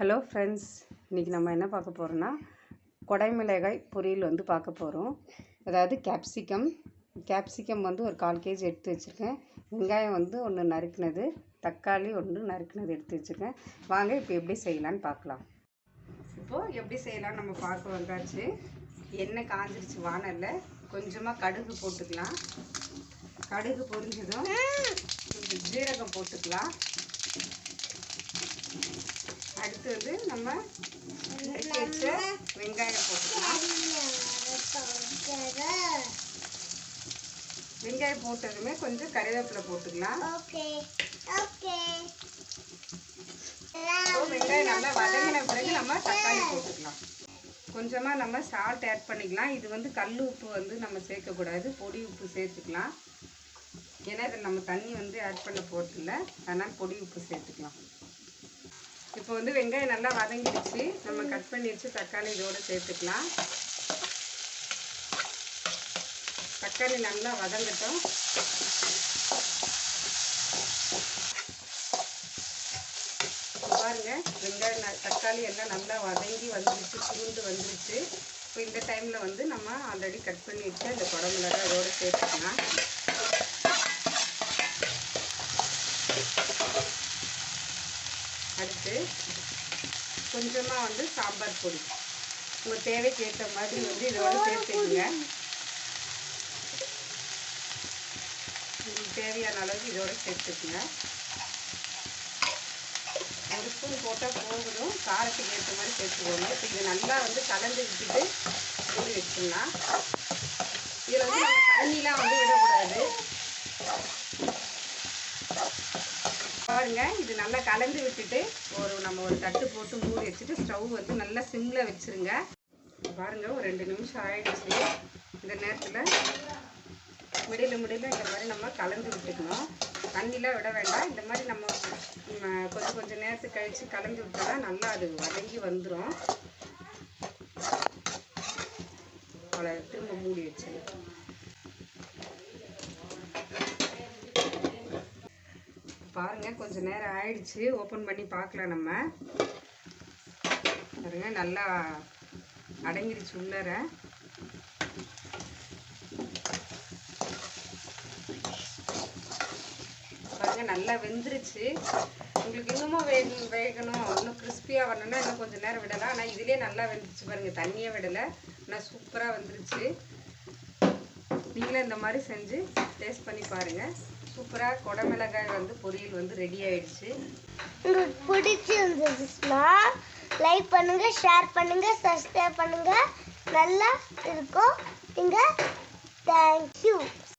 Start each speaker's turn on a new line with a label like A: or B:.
A: Hello friends இன்றைக்கி நம்ம என்ன பார்க்க போகிறோன்னா கொடைமிளகாய் பொரியல் வந்து பார்க்க போகிறோம் அதாவது கேப்சிகம் கேப்சிகம் வந்து ஒரு கால் கேஜி எடுத்து வச்சுருக்கேன். வெங்காயம் வந்து ஒன்று நறுக்கினது தக்காளி ஒன்று நறுக்குனது எடுத்து வச்சுருக்கேன். வாங்க இப்போ எப்படி செய்யலான்னு பார்க்கலாம். இப்போது எப்படி செய்யலாம்னு நம்ம பார்க்க வந்தாச்சு. எண்ணெய் காஞ்சிருச்சு வானலில். கொஞ்சமாக கடுகு போட்டுக்கலாம். கடுகு பொரிஞ்சதும் கொஞ்சம் ஜீரகம் போட்டுக்கலாம். நம்ம வச்ச வெங்காயம் போட்டுக்கலாம். வெங்காயம் போட்டதுமே கொஞ்சம் கறிவேப்பிலை போட்டுக்கலாம். வெங்காயம் நல்லா வதங்கின பிறகு நம்ம தக்காளி போட்டுக்கலாம். கொஞ்சமாக நம்ம சால்ட் ஆட் பண்ணிக்கலாம். இது வந்து கல் உப்பு வந்து நம்ம சேர்க்கக்கூடாது. பொடி உப்பு சேர்த்துக்கலாம். ஏன்னா இதில் நம்ம தண்ணி வந்து ஆட் பண்ண போகிறதில்ல அதனால் பொடி உப்பு சேர்த்துக்கலாம். இப்போ வந்து வெங்காயம் நல்லா வதங்கிடுச்சு. நம்ம கட் பண்ணி வச்சு தக்காளி இதோடு சேர்த்துக்கலாம். தக்காளி நல்லா வதங்கட்டும். பாருங்க வெங்காயம் தக்காளி எல்லாம் நல்லா வதங்கி வந்துருச்சு சுருண்டு வந்துருச்சு. இப்போ இந்த டைமில் வந்து நம்ம ஆல்ரெடி கட் பண்ணி வச்சு அந்த குடம்புல இதோடு சேர்த்துக்கலாம். அடுத்து கொஞ்சமாக வந்து சாம்பார் பொடி. உங்கள் தேவைக்கு ஏற்ற மாதிரி வந்து இதோட சேர்த்துக்குங்க உங்களுக்கு தேவையான அளவுக்கு இதோட சேர்த்துக்குங்க ஒரு ஸ்பூன் போட்டால் போதும். காரத்துக்கு ஏற்ற மாதிரி சேர்த்துக்கோங்க இப்போ இதை நல்லா வந்து கலந்து விட்டுட்டு மூடி வச்சுக்கலாம். இதில் வந்து நம்ம தண்ணிலாம் வந்து பாருங்க இது நல்லா கலந்து விட்டுட்டு ஒரு நம்ம ஒரு தட்டு போட்டு மூடி வச்சுட்டு ஸ்டவ் வந்து நல்லா சிம்மில் வச்சுருங்க. பாருங்க ஒரு ரெண்டு நிமிஷம் ஆயிடுச்சு. இந்த நேரத்தில் முடியல முடியல இந்த மாதிரி நம்ம கலந்து விட்டுக்கணும். தண்ணிலாம் விட வேண்டாம். இந்த மாதிரி நம்ம கொஞ்சம் கொஞ்சம் நேரத்துக்கு கழித்து கலந்து விட்டோம்னா நல்லா அது வதங்கி வந்துடும் அவ்வளோ திரும்ப மூடி வச்சிடலாம் பாருங்க கொஞ்ச நேரம் ஆயிடுச்சு. ஓப்பன் பண்ணி பார்க்கலாம் நம்ம. பாருங்க நல்லா அடங்கிடுச்சு உள்ளர. பாருங்க நல்லா வெந்துருச்சு. உங்களுக்கு இன்னமும் வே வேகணும். இன்னும் கிறிஸ்பியாக வரணும்னா இன்னும் கொஞ்சம் நேரம் விடலாம். ஆனால் இதிலே நல்லா வெந்துருச்சு பாருங்கள் தண்ணியே விடலை. ஆனால் சூப்பராக வந்துருச்சு. நீங்களும் இந்த மாதிரி செஞ்சு டேஸ்ட் பண்ணி பாருங்கள் சூப்பராக குடமிளகாய் வந்து பொரியல் வந்து ரெடி ஆயிடுச்சு.
B: உங்களுக்கு பிடிச்சிருந்துச்சுன்னா லைக் பண்ணுங்க ஷேர் பண்ணுங்க சப்ஸ்கிரைப் பண்ணுங்க. நல்லா இருக்கும். நீங்க தேங்க்யூ